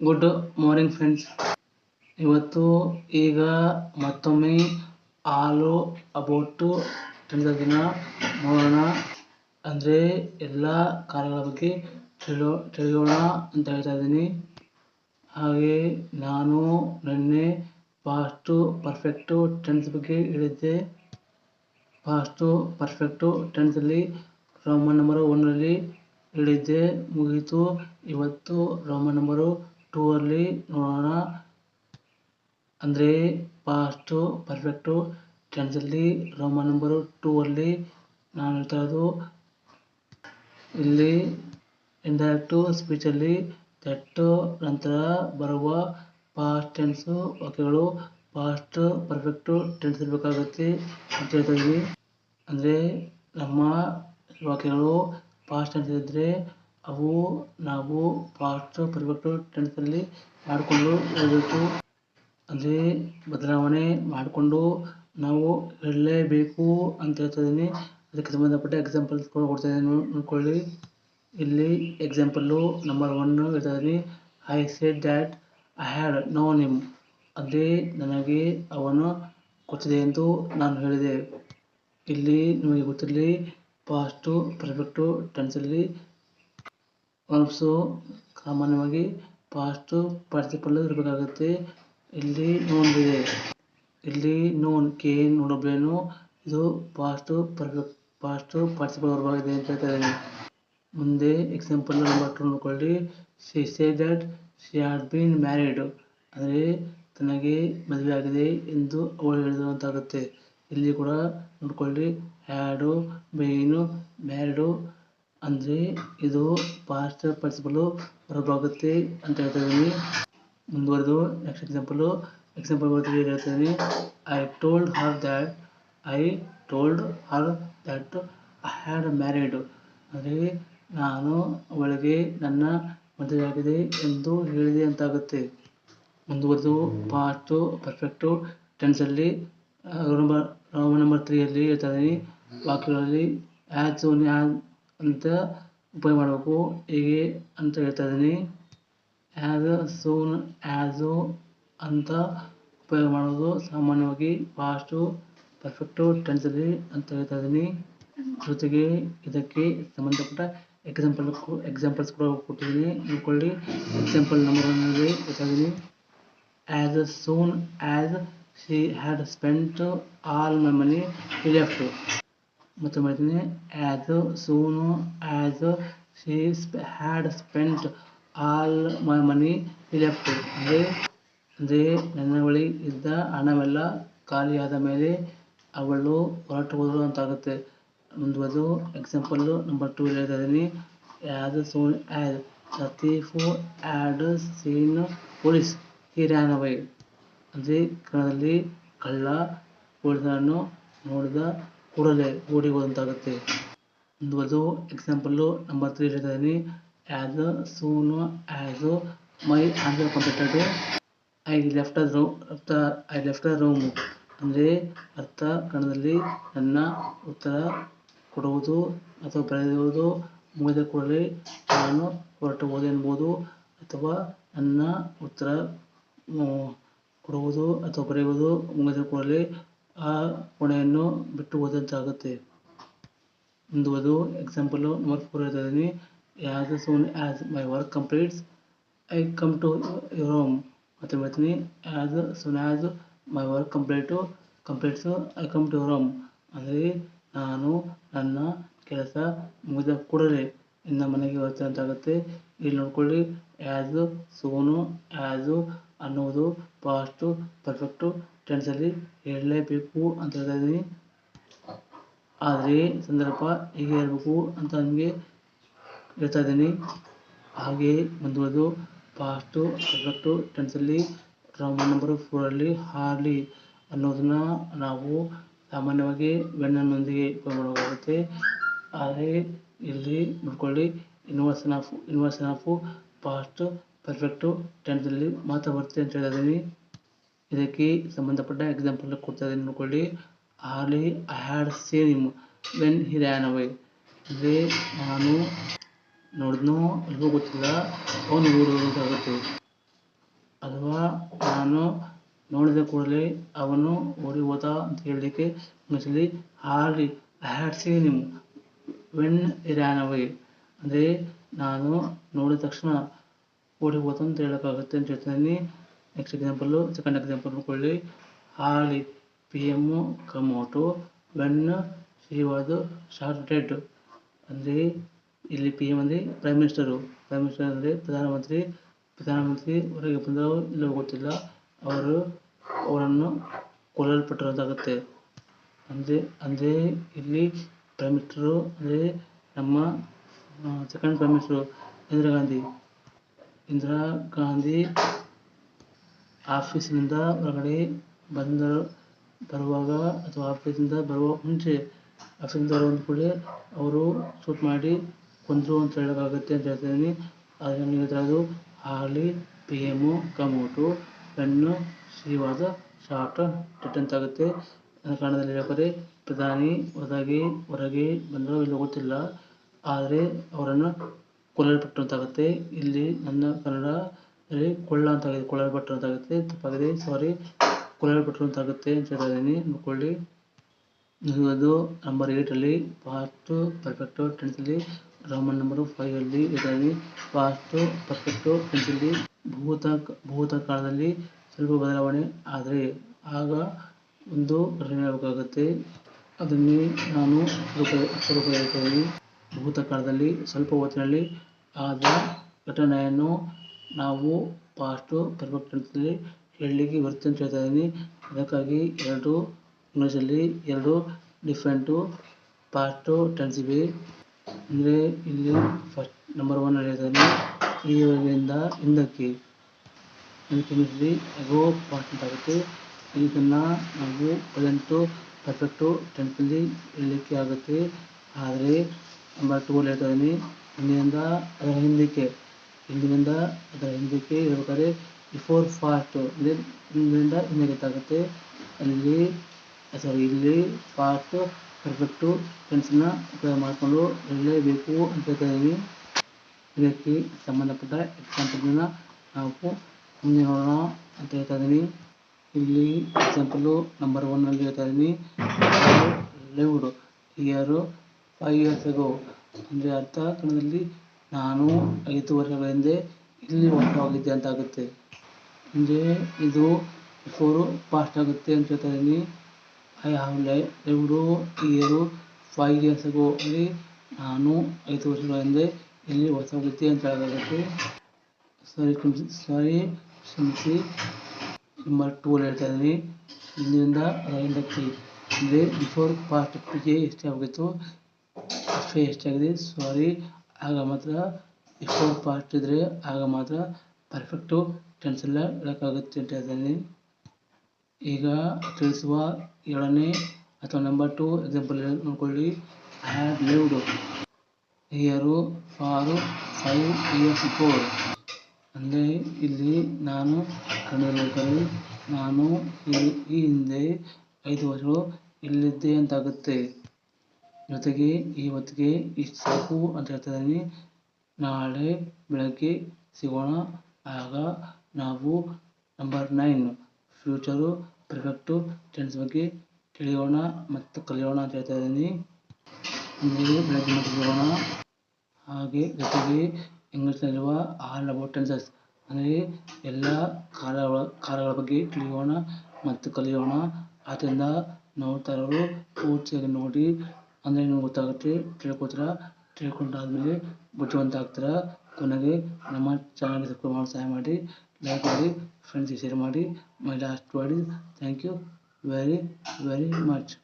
Good morning friends ಇವತ್ತು ಈಗ ಮತ್ತೊಮ್ಮೆ ಆಲು ಅಬೌಟು ದಿನ ನೋಡೋಣ. ಅಂದರೆ ಎಲ್ಲ ಕಾರ್ಯಗಳ ಬಗ್ಗೆ ತಿಳಿಯೋ, ತಿಳಿಯೋಣ ಅಂತ ಹೇಳ್ತಾ ಇದ್ದೀನಿ. ಹಾಗೆ ನಾನು ನಿನ್ನೆ ಫಾಸ್ಟು ಪರ್ಫೆಕ್ಟು ಟೆನ್ಸ್ ಬಗ್ಗೆ ಹೇಳಿದ್ದೆ. ಫಾಸ್ಟು ಪರ್ಫೆಕ್ಟು ಟೆನ್ಸಲ್ಲಿ ರೋಮನ್ ನಂಬರು ಒನ್ನಲ್ಲಿ ಹೇಳಿದ್ದೆ. ಮುಗೀತು. ಇವತ್ತು ರೋಮನ್ ನಂಬರು ಟೂ ಅಲ್ಲಿ ನೋಡೋಣ. ಅಂದರೆ ಪಾಸ್ಟು ಪರ್ಫೆಕ್ಟು ಟೆನ್ಸಲ್ಲಿ ರೋಮನ್ ನಂಬರು ಟೂ ಅಲ್ಲಿ ನಾನು ಹೇಳ್ತಾ ಇರೋದು, ಇಲ್ಲಿ ಇಂಡೈರೆಕ್ಟು ಸ್ಪೀಚಲ್ಲಿ ದಟ್ಟು ನಂತರ ಬರುವ ಪಾಸ್ಟ್ ಟೆನ್ಸು ವಾಕ್ಯಗಳು ಪಾಸ್ಟ್ ಪರ್ಫೆಕ್ಟು ಟೆನ್ಸ್ ಇರಬೇಕಾಗುತ್ತೆ ಅಂತ ಹೇಳ್ತಾ ಇದ್ವಿ. ಅಂದರೆ ನಮ್ಮ ವಾಕ್ಯಗಳು ಪಾಸ್ಟ್ ಟೆನ್ಸ್ ಇದ್ದರೆ ಅವು ನಾವು ಪಾಸ್ಟ್ ಪರ್ಫೆಕ್ಟು ಟೆನ್ಸಲ್ಲಿ ಮಾಡಿಕೊಂಡು ಹೋಗಬೇಕು ಅದೇ ಬದಲಾವಣೆ ಮಾಡಿಕೊಂಡು ನಾವು ಹೇಳಲೇಬೇಕು ಅಂತ ಹೇಳ್ತಾ ಇದ್ದೀನಿ. ಅದಕ್ಕೆ ಸಂಬಂಧಪಟ್ಟ ಎಕ್ಸಾಂಪಲ್ ಕೂಡ ಕೊಡ್ತಾ ಇದ್ದೀನಿ. ನೋಡ್ಕೊಳ್ಳಿ. ಇಲ್ಲಿ ಎಕ್ಸಾಂಪಲ್ಲು ನಂಬರ್ ಒನ್ ಹೇಳ್ತಾ ಇದ್ದೀನಿ. I said that I had no ನಿಮ್ ಅದೇ ನನಗೆ ಅವನು ಗೊತ್ತಿದೆ ಎಂದು ನಾನು ಹೇಳಿದೆ. ಇಲ್ಲಿ ನಿಮಗೆ ಗೊತ್ತಿರಲಿ ಪಾಸ್ಟು ಪರ್ಫೆಕ್ಟು ಟೆನ್ಸಲ್ಲಿ ವರ್ಬ್ಸು ಸಾಮಾನ್ಯವಾಗಿ ಪಾಸ್ಟು ಪಾರ್ಟಿಸಿಪಲ್ ಇರಬೇಕಾಗುತ್ತೆ. ಇಲ್ಲಿ ನೋನ್ ಇದೆ. ಇಲ್ಲಿ ನೋನ್ ಕೆ ನೋಡಬ್ಲೇನು ಇದು ಪಾಸ್ಟು ಪರ್ಫೆಕ್ಟ್ ಪಾಸ್ಟು ಪಾರ್ಟಿಸಿಪಲ್ ಅಂತ ಹೇಳ್ತಾ ಇದ್ದೀನಿ. ಮುಂದೆ ಎಕ್ಸಾಂಪಲ್ ನಂಬರ್ ಟು ನೋಡ್ಕೊಳ್ಳಿ. She say that she had been married ಅಂದರೆ ತನಗೆ ಮದುವೆ ಆಗಿದೆ ಎಂದು ಅವಳು ಹೇಳಿದಂತಾಗುತ್ತೆ. ಇಲ್ಲಿ ಕೂಡ ನೋಡ್ಕೊಳ್ಳಿ. ಹ್ಯಾಡು ಬೀನು ಮ್ಯಾರಿಡು ಅಂದರೆ ಇದು ಪಾಸ್ಟ್ ಪಾರ್ಟಿಸಿಪಲು ವರ್ಬ್ ಆಗುತ್ತೆ ಅಂತ ಹೇಳ್ತಾ ಇದ್ದೀನಿ. ಮುಂದುವರೆದು ನೆಕ್ಸ್ಟ್ ಎಕ್ಸಾಂಪಲು ಎಕ್ಸಾಂಪಲ್ ಬರ್ತೀವಿ ಹೇಳ್ತಾ I told her that I told her that I had married ಅಂದರೆ ನಾನು ಅವಳಿಗೆ ನನ್ನ ಮದುವೆಯಾಗಿದೆ ಎಂದು ಹೇಳಿದೆ ಅಂತಾಗುತ್ತೆ. ಮುಂದುವರೆದು ಪಾಸ್ಟ್ ಪರ್ಫೆಕ್ಟು ಟೆನ್ಸಲ್ಲಿ ರೋಮನ್ ನಂಬರ್ ತ್ರೀಯಲ್ಲಿ ಹೇಳ್ತಾ ಇದ್ದೀನಿ. ವಾಕ್ಯಗಳಲ್ಲಿ ಆ್ಯಸ್ ಓನ್ ಆ್ಯಸ್ ಅಂತ ಉಪಯೋಗ ಮಾಡಬೇಕು. ಹೇಗೆ ಅಂತ ಹೇಳ್ತಾ ಇದ್ದೀನಿ. ಆ್ಯಸ್ ಸೂನ್ ಆ್ಯಸು ಅಂತ ಉಪಯೋಗ ಮಾಡೋದು ಸಾಮಾನ್ಯವಾಗಿ ಪಾಸ್ಟು ಪರ್ಫೆಕ್ಟು ಟೆನ್ಸಲ್ಲಿ ಅಂತ ಹೇಳ್ತಾ ಇದ್ದೀನಿ. ಜೊತೆಗೆ ಇದಕ್ಕೆ ಸಂಬಂಧಪಟ್ಟ ಎಕ್ಸಾಂಪಲ್ ಎಕ್ಸಾಂಪಲ್ಸ್ ಕೂಡ ಕೊಟ್ಟಿದ್ದೀನಿ. ನೋಡ್ಕೊಳ್ಳಿ. ಎಕ್ಸಾಂಪಲ್ ನಂಬರ್ ಒನ್ನಲ್ಲಿ ಇದ್ದೀನಿ. As soon as she had spent all my money left ಮತ್ತೆ ಮಾಡ್ತೀನಿ as soon as she had spent all my money left ಅಂದರೆ ಅಂದರೆ ನನ್ನ ಬಳಿ ಇದ್ದ ಹಣವೆಲ್ಲ ಖಾಲಿಯಾದ ಮೇಲೆ ಅವಳು ಹೊರಟು ಹೋದಳು ಅಂತಾಗುತ್ತೆ ಮುಂದುವರೆದು ಎಕ್ಸಾಂಪಲ್ಲು ನಂಬರ್ ಟೂ ಹೇಳ್ತಾ ಇದ್ದೀನಿ as soon as the thief had seen police he ran away ಅಂದರೆ ಕನ್ನಡದಲ್ಲಿ ಕಳ್ಳ ಪೊಲೀಸರನ್ನು ನೋಡಿದ ಕೂಡಲೇ ಓಡಿ ಹೋದಂತಾಗುತ್ತೆ ಮುಂದುವರೆದು ಎಕ್ಸಾಂಪಲ್ಲು ನಂಬರ್ ತ್ರೀ ಹೇಳ್ತಾ ಇದ್ದೀನಿ as soon as my answer completed I left the ಅರ್ಥ ಐ ಲೆಫ್ಟ್ ರೂಮ್ ಅಂದರೆ ಅರ್ಥ ಕಣದಲ್ಲಿ ನನ್ನ ಉತ್ತರ ಕೊಡುವುದು ಅಥವಾ ಬರೆಯುವುದು ಮುಗಿದ ಕೂಡಲೇ ನಾನು ಹೊರಟು ಹೋದೆ ಎನ್ಬೋದು ಅಥವಾ ನನ್ನ ಉತ್ತರ ಕೊಡುವುದು ಅಥವಾ ಬರೆಯುವುದು ಮುಗಿದ ಕೂಡಲೇ ಆ ಕೋಣೆಯನ್ನು ಬಿಟ್ಟು ಹೋದಂತಾಗುತ್ತೆ ಮುಂದುವುದು ಎಕ್ಸಾಂಪಲು ನಂಬರ್ ಫೋರ್ ಹೇಳ್ತಾ as as soon as my work completes I come to home ಮತ್ತೆ ಹೇಳ್ತೀನಿ as soon as my work complete completes I come to home ಅಂದರೆ, ನಾನು ನನ್ನ ಕೆಲಸ ಮುಗಿದ ಕೂಡಲೇ ಇನ್ನು ಮನೆಗೆ ಹೋಗ್ತೀವಿ ಅಂತ ಆಗುತ್ತೆ ಇಲ್ಲಿ ನೋಡ್ಕೊಳ್ಳಿ ಆ್ಯಸು ಸೋನು ಆ್ಯಸು ಅನ್ನೋದು ಪಾಸ್ಟು ಪರ್ಫೆಕ್ಟು ಟೆನ್ಸಲ್ಲಿ ಹೇಳಲೇಬೇಕು ಅಂತ ಹೇಳ್ತಾ ಇದ್ದೀನಿ. ಆದರೆ ಸಂದರ್ಭ ಹೀಗೆ ಇರಬೇಕು ಅಂತ ನನಗೆ ಹೇಳ್ತಾ ಇದ್ದೀನಿ. ಹಾಗೆ ಮುಂದುವರೆದು ಪಾಸ್ಟು ಪರ್ಫೆಕ್ಟು ಟೆನ್ಸಲ್ಲಿ ರೋಮನ್ ಫೋರ್ ಫೋರಲ್ಲಿ ಹಾರ್ಲಿ ಅನ್ನೋದನ್ನ ನಾವು ಸಾಮಾನ್ಯವಾಗಿ ವೆನ್ನನ್ನೊಂದಿಗೆ ಉಪಯೋಗ ಮಾಡಬೇಕಾಗುತ್ತೆ. ಆದರೆ ಇಲ್ಲಿ ನೋಡ್ಕೊಳ್ಳಿ. Inversion of inversion of past, perfect ಟೆನ್ಸಲ್ಲಿ ಮಾತ್ರ ಬರುತ್ತೆ ಅಂತ ಹೇಳ್ತಾ ಇದ್ದೀನಿ ಇದಕ್ಕೆ ಸಂಬಂಧಪಟ್ಟ ಎಕ್ಸಾಂಪಲ್ ಕೊಡ್ತಾ ಇದ್ದೀನಿ ನೋಡ್ಕೊಳ್ಳಿ. ಆಲಿ I had seen him when he ran away. ಇಲ್ಲಿ ನಾನು ನೋಡಿದ್ನೋ ಇಲ್ವೋ ಗೊತ್ತಿಲ್ಲ. ಅವನು ಓಡೋದಾಗುತ್ತೆ ಅಥವಾ ನಾನು ನೋಡಿದ ಕೂಡಲೇ ಅವನು ಓಡಿ ಹೋದ ಅಂತ ಹೇಳಲಿಕ್ಕೆ ಇಂಗ್ಲೀಷಲ್ಲಿ ಆಲಿ I had seen him when away ಅಂದರೆ ನಾನು ನೋಡಿದ ತಕ್ಷಣ ಓಡಿ ಹೋದ ಅಂತ ಹೇಳೋಕ್ಕಾಗುತ್ತೆ ಅಂತ ಹೇಳ್ತೀನಿ ನೆಕ್ಸ್ಟ್ ಎಕ್ಸಾಂಪಲ್ಲು ಸೆಕೆಂಡ್ ಎಕ್ಸಾಂಪಲ್ ನೋಡ್ಕೊಳ್ಳಿ. ಹಾಲಿ P M come out when she was dead. ಅಂದರೆ ಇಲ್ಲಿ ಪಿ ಎಂ ಅಂದರೆ ಪ್ರೈಮ್ ಮಿನಿಸ್ಟರು ಪ್ರೈಮ್ ಮಿನಿಸ್ಟರ್ ಅಂದರೆ ಪ್ರಧಾನಮಂತ್ರಿ. ಪ್ರಧಾನಮಂತ್ರಿ ಹೊರಗೆ ಬಂದವರು ಇಲ್ಲವೋ ಗೊತ್ತಿಲ್ಲ. ಅವರು ಅವರನ್ನು ಕೊಲ್ಲಲ್ಪಟ್ಟರು ಅಂತಾಗುತ್ತೆ ಅಂದರೆ ಅಂದರೆ ಇಲ್ಲಿ ಪ್ರೈಮ್ ಮಿನಿಸ್ಟರು ಅಂದರೆ ನಮ್ಮ second prime minister Indira Gandhi. Indira Gandhi ಆಫೀಸಿನಿಂದ ಹೊರಗಡೆ ಬಂದರು ಬರುವಾಗ ಅಥವಾ ಆಫೀಸಿಂದ ಬರುವ ಮುಂಚೆ ಆಫೀಸಿಂದ ಬರುವ ಕೂಡಲೇ ಅವರು ಶೂಟ್ ಮಾಡಿ ಕೊಂದರು ಅಂತ ಹೇಳೋಕ್ಕಾಗುತ್ತೆ ಅಂತ ಹೇಳ್ತಿದ್ದೀನಿ ಆದರೆ ನನಗೆ ಹೇಳ್ತಿರೋದು ಹಾರ್ಲಿ P M come out when ಶ್ರೀವಾದ short ಟಿಟ್ ಅಂತಾಗುತ್ತೆ ಕನ್ನಡದಲ್ಲಿ ಹೇಳ್ಬೇಕಾದ್ರೆ ಪ್ರಧಾನಿ ಹೊರಗೆ ಹೊರಗೆ ಬಂದರೂ ಇಲ್ಲಿ ಗೊತ್ತಿಲ್ಲ ಆದರೆ ಅವರನ್ನು ಕೊಲ್ಲಲ್ಪಟ್ಟರು ಅಂತಾಗುತ್ತೆ ಇಲ್ಲಿ ನನ್ನ ಕನ್ನಡ ಅಲ್ಲಿ ಕೊಳ್ಳ ಅಂತಾಗಿದೆ ಕೊಲ್ಲಲ್ಪಟ್ಟರು ಅಂತಾಗುತ್ತೆ ತಪ್ಪಾಗಿದೆ, ಸಾರಿ ಕೊಲ್ಲಲ್ಪಟ್ಟರು ಅಂತಾಗುತ್ತೆ ಅಂತ ಹೇಳ್ತಾ ಇದ್ದೀನಿ. ನೋಡ್ಕೊಳ್ಳಿ. ಅದು ನಂಬರ್ ಏಯ್ಟಲ್ಲಿ ಪಾಸ್ಟು ಪರ್ಫೆಕ್ಟು ಟೆನ್ಸಲ್ಲಿ ರಾಮನ್ ನಂಬರು ಫೈವಲ್ಲಿ ಇದರಲ್ಲಿ ಪಾಸ್ಟು ಪರ್ಫೆಕ್ಟು ಟೆನ್ಸಲ್ಲಿ ಭೂತ ಭೂತ ಕಾಲದಲ್ಲಿ ಸ್ವಲ್ಪ ಬದಲಾವಣೆ ಆದರೆ ಆಗ ಒಂದು ಘಟನೆ ಆಗಬೇಕಾಗುತ್ತೆ ಅದನ್ನೇ ನಾನು ಭೂತಕಾಲದಲ್ಲಿ, ಸ್ವಲ್ಪ ಹೊತ್ತಿನಲ್ಲಿ ಆದ ಘಟನೆಯನ್ನು ನಾವು ಪಾಸ್ಟು ಪರ್ಫೆಕ್ಟ್ ಹೇಳಲಿಕ್ಕೆ ಬರುತ್ತೆ ಅಂತ ಹೇಳ್ತಾ ಇದ್ದೀನಿ. ಅದಕ್ಕಾಗಿ ಎರಡು ಇಂಗ್ಲೀಷಲ್ಲಿ ಎರಡು ಡಿಫ್ರೆಂಟು ಪಾಸ್ಟು ಟೆನ್ಸ್ ಇವೆ ಅಂದರೆ ಇಲ್ಲಿ ಫಸ್ಟ್ ನಂಬರ್ ಒನ್ ಹೇಳ್ತಾನೆ ಈವರೆಗಿಂದ ಹಿಂದಕ್ಕೆ. ಇಂಗ್ಲೀಷಲ್ಲಿ ಅಗೋ ಪಾಸ್ಟ್ ಅಂತಾಗುತ್ತೆ ಇದನ್ನು ನಾವು ಪ್ರೆಸೆಂಟು ಪರ್ಫೆಕ್ಟು ಟೆಂಪಲ್ಲಿ ಹೇಳಲಿಕ್ಕೆ ಆಗುತ್ತೆ. ಆದರೆ ನಂಬರ್ ಟೂ ಅಲ್ಲಿ ಹೇಳ್ತಾ ಇದ್ದೀನಿ ಹಿಂದಿನಿಂದ ಅದರ ಹಿಂದಕ್ಕೆ ಹಿಂದಿನಿಂದ ಅದರ ಹಿಂದಕ್ಕೆ ಹೇಳ್ಬೇಕಾದ್ರೆ ಬಿಫೋರ್ ಫಾಸ್ಟು ಅಂದರೆ ಹಿಂದಿನಿಂದ ಹಿಂದೆ ಆಗುತ್ತೆ ಅಲ್ಲಿ ಸಾರಿ ಇಲ್ಲಿ ಫಾಸ್ಟ್ ಪರ್ಫೆಕ್ಟು ಟೆನ್ಸನ್ನ ಉಪಯೋಗ ಮಾಡಿಕೊಂಡು ಹೇಳಲೇಬೇಕು ಅಂತ ಹೇಳ್ತಾ ಇದ್ದೀನಿ ಇದಕ್ಕೆ ಸಂಬಂಧಪಟ್ಟ ಎಕ್ಸಾಂಪಲ್ನ ನಾವು ಮುಂದೆ ನೋಡೋಣ ಅಂತ ಹೇಳ್ತಾ ಇದ್ದೀನಿ ಇಲ್ಲಿ ಎಕ್ಸಾಂಪಲು ನಂಬರ್ ಒನ್ನಲ್ಲಿ ಹೇಳ್ತಾ ಇದ್ದೀನಿ. Lived year five years ago ಅಂದರೆ ಅರ್ಥ ಕನ್ನಡದಲ್ಲಿ ನಾನು ಐದು ವರ್ಷಗಳ ಹಿಂದೆ ಇಲ್ಲಿ ವಾಸವಾಗಿದ್ದೆ ಅಂತ ಆಗುತ್ತೆ. ಅಂದರೆ ಇದು ಫೋರ್ ಪಾಸ್ಟ್ ಆಗುತ್ತೆ ಅಂತ ಹೇಳ್ತಾ ಇದ್ದೀನಿ. I have lived year five years ago ಅಲ್ಲಿ ನಾನು ಐದು ವರ್ಷಗಳ ಹಿಂದೆ ಇಲ್ಲಿ ವಾಸವಾಗಿದ್ದೆ ಅಂತ ಹೇಳಲಾಗುತ್ತೆ ಸಾರಿ ಸಾರಿ ಕ್ಷಮಿಸಿ. ನಂಬರ್ ಟೂ ಅಲ್ಲಿ ಹೇಳ್ತಾ ಇದ್ದೀನಿ ಇಂದಿನಿಂದ ಹಿಂದಕ್ಕೆ ಅಂದರೆ ಬಿಫೋರ್ ಪಾಸ್ಟ್ ಪಿಗೆ ಎಷ್ಟೇ ಆಗಿತ್ತು ಅಷ್ಟೇ ಎಷ್ಟಾಗಿದೆ ಸಾರಿ ಆಗ ಮಾತ್ರ ಬಿಫೋರ್ ಪಾಸ್ಟ್ ಇದ್ದರೆ ಆಗ ಮಾತ್ರ ಪರ್ಫೆಕ್ಟು ಟೆನ್ಸ್ ಎಲ್ಲ ಅಂತ ಹೇಳ್ತೀನಿ ಈಗ ತಿಳಿಸುವ ಏಳನೇ ಅಥವಾ ನಂಬರ್ ಟು ಎಕ್ಸಾಂಪಲ್ ನೋಡ್ಕೊಳ್ಳಿ. I had lived year for five years before ಅಂದರೆ ಇಲ್ಲಿ ನಾನು ಕನ್ನಡದಲ್ಲಿ ನಾನು ಈ ಈ ಹಿಂದೆ ಐದು ವರ್ಷಗಳು ಇಲ್ಲಿದ್ದೆ ಅಂತಾಗುತ್ತೆ. ಜೊತೆಗೆ ಇವತ್ತಿಗೆ ಇಷ್ಟು ಸಾಕು ಅಂತ ಹೇಳ್ತಾ ಇದ್ದೀನಿ ನಾಳೆ ಬೆಳಗ್ಗೆ ಸಿಗೋಣ. ಆಗ ನಾವು number nine future perfect tense ಬಗ್ಗೆ ತಿಳಿಯೋಣ ಮತ್ತು ಕಲಿಯೋಣ ಅಂತ ಹೇಳ್ತಾ ಇದ್ದೀನಿ ಬೆಳಗ್ಗೆ ಸಿಗೋಣ. ಹಾಗೆ ಜೊತೆಗೆ ಇಂಗ್ಲೀಷ್ನಲ್ಲಿರುವ ಆಲ್ ಅಬೌಟ್ ಟೆನ್ಸಸ್ ಅಂದರೆ ಎಲ್ಲ ಕಾಲಗಳ ಕಾಲಗಳ ಬಗ್ಗೆ ತಿಳಿಯೋಣ ಮತ್ತು ಕಲಿಯೋಣ. ಆದ್ದರಿಂದ ನೋಡ್ತಾ ಇರೋರು ಪೂರ್ತಿಯಾಗಿ ನೋಡಿ, ಅಂದರೆ ನಿಮ್ಗೆ ಗೊತ್ತಾಗುತ್ತೆ, ತಿಳ್ಕೊತೀರ, ತಿಳ್ಕೊಂಡಾದ್ಮೇಲೆ ಬುದ್ಧಿವಂತ ಆಗ್ತೀರ ಕೊನೆಗೆ ನಮ್ಮ ಚಾನಲ್ಗೆ ಸಬ್ಸ್ಕ್ರೈಬ್ ಮಾಡಿ ಸಹಾಯ ಮಾಡಿ ಲೈಕ್ ಮಾಡಿ ಫ್ರೆಂಡ್ಸಿಗೆ ಶೇರ್ ಮಾಡಿ my last word thank you very very much